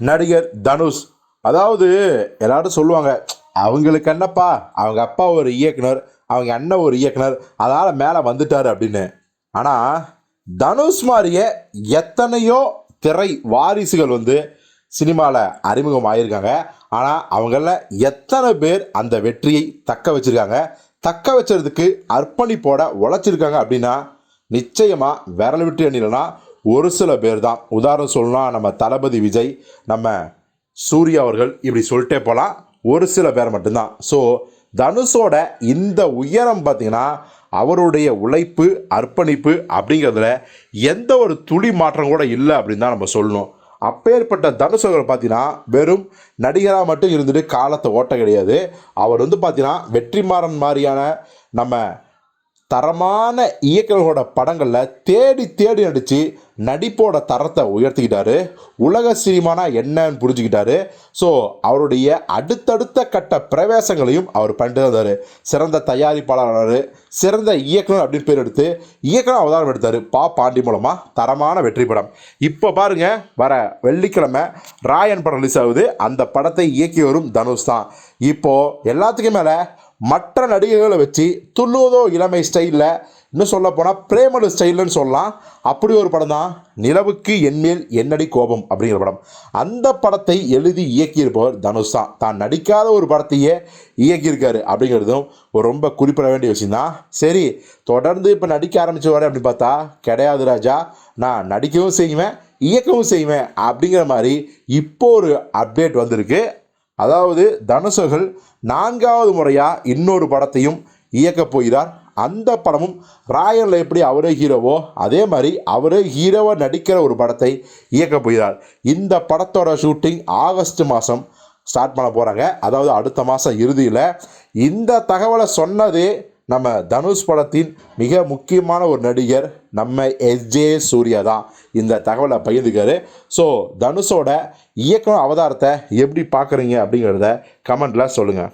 நடிகர் தனுஷ். அதாவது எல்லாரும் சொல்லுவாங்க அவங்களுக்கு என்னப்பா? அவங்க அப்பா ஒரு இயக்குனர் அவங்க அண்ணன் ஒரு இயக்குனர் அதனால் மேலே வந்துட்டார் அப்படின்னு. ஆனால் தனுஷ் மாதிரியே எத்தனையோ திரை வாரிசுகள் வந்து சினிமாவில் அறிமுகம் ஆகியிருக்காங்க ஆனால் அவங்கள எத்தனை பேர் அந்த வெற்றியை தக்க வச்சிருக்காங்க தக்க வச்சதுக்கு அர்ப்பணிப்போட உழைச்சிருக்காங்க அப்படின்னா நிச்சயமாக விரல் விட்டு எண்ணிலனா ஒரு சில பேர் தான் உதாரணம் சொல்லணும்னா நம்ம தளபதி விஜய் நம்ம சூர்யா அவர்கள் இப்படி சொல்லிட்டே போகலாம். ஒரு சில பேர் மட்டும்தான். ஸோ தனுஷோட இந்த உயரம் பார்த்தீங்கன்னா அவருடைய உழைப்பு அர்ப்பணிப்பு அப்படிங்கிறதுல எந்த ஒரு துளி மாற்றம் கூட இல்லை அப்படின்னு தான் நம்ம சொல்லணும். அப்பேற்பட்ட தனுஷ் அவர்கள் பார்த்தீங்கன்னா வெறும் நடிகராக மட்டும் இருந்துட்டு காலத்தை ஓட்ட கிடையாது. அவர் வந்து பார்த்தீங்கன்னா வெற்றிமாறன் மாதிரியான நம்ம தரமான இயக்குநர்களோட படங்களில் தேடி தேடி நடித்து நடிப்போட தரத்தை உயர்த்திக்கிட்டாரு. உலக சினிமானா என்னன்னு புரிஞ்சுக்கிட்டாரு. ஸோ அவருடைய அடுத்தடுத்த கட்ட பிரவேசங்களையும் அவர் பண்ணிட்டு வந்தார் இருந்தார். சிறந்த தயாரிப்பாளர் சிறந்த இயக்குனர் அப்படின்னு பேர் எடுத்து இயக்குனர் அவதாரம் எடுத்தார். பா. பாண்டி மூலமாக தரமான வெற்றி படம். இப்போ பாருங்க வர வெள்ளிக்கிழமை ராயன் படம் ரிலீஸ் ஆகுது. அந்த படத்தை இயக்கி வரும் தனுஷ் தான். இப்போது எல்லாத்துக்கும் மேலே மற்ற நடிகர்களை வச்சு துள்ளுவதோ இளமை ஸ்டைலில் இன்னும் சொல்ல போனால் பிரேமலு ஸ்டைல்னு சொல்லலாம். அப்படி ஒரு படம் தான் நிலவுக்கு என்மேல் என்னடி கோபம் அப்படிங்கிற படம். அந்த படத்தை எழுதி இயக்கியிருப்பவர் தனுஷ். தான் தான் நடிக்காத ஒரு படத்தையே இயக்கியிருக்காரு அப்படிங்கிறதும் ஒரு ரொம்ப குறிப்பிட வேண்டிய விஷயம் தான். சரி தொடர்ந்து இப்போ நடிக்க ஆரம்பிச்சுவாரு அப்படின்னு பார்த்தா கிடையாது ராஜா. நான் நடிக்கவும் செய்வேன் இயக்கவும் செய்வேன் அப்படிங்கிற மாதிரி இப்போ ஒரு அப்டேட் வந்திருக்கு. அதாவது தனுஷர்கள் நான்காவது முறையாக இன்னொரு படத்தையும் இயக்கப் போகிறார். அந்த படமும் ராயனில் எப்படி அவரே ஹீரோவோ அதே மாதிரி அவரே ஹீரோவாக நடிக்கிற ஒரு படத்தை இயக்கப் போகிறார். இந்த படத்தோட ஷூட்டிங் ஆகஸ்ட் மாதம் ஸ்டார்ட் பண்ண போகிறாங்க அதாவது அடுத்த மாதம் இறுதியில். இந்த தகவலை சொன்னதே நம்ம தனுஷ் படத்தின் மிக முக்கியமான ஒரு நடிகர் நம்ம எஸ்ஜே சூர்யா தான் இந்த தகவலை பகிர்ந்துக்காரு ஸோ தனுஷோட இயக்கம் அவதாரத்தை எப்படி பார்க்குறீங்க அப்படிங்கிறத கமெண்ட்டில் சொல்லுங்கள்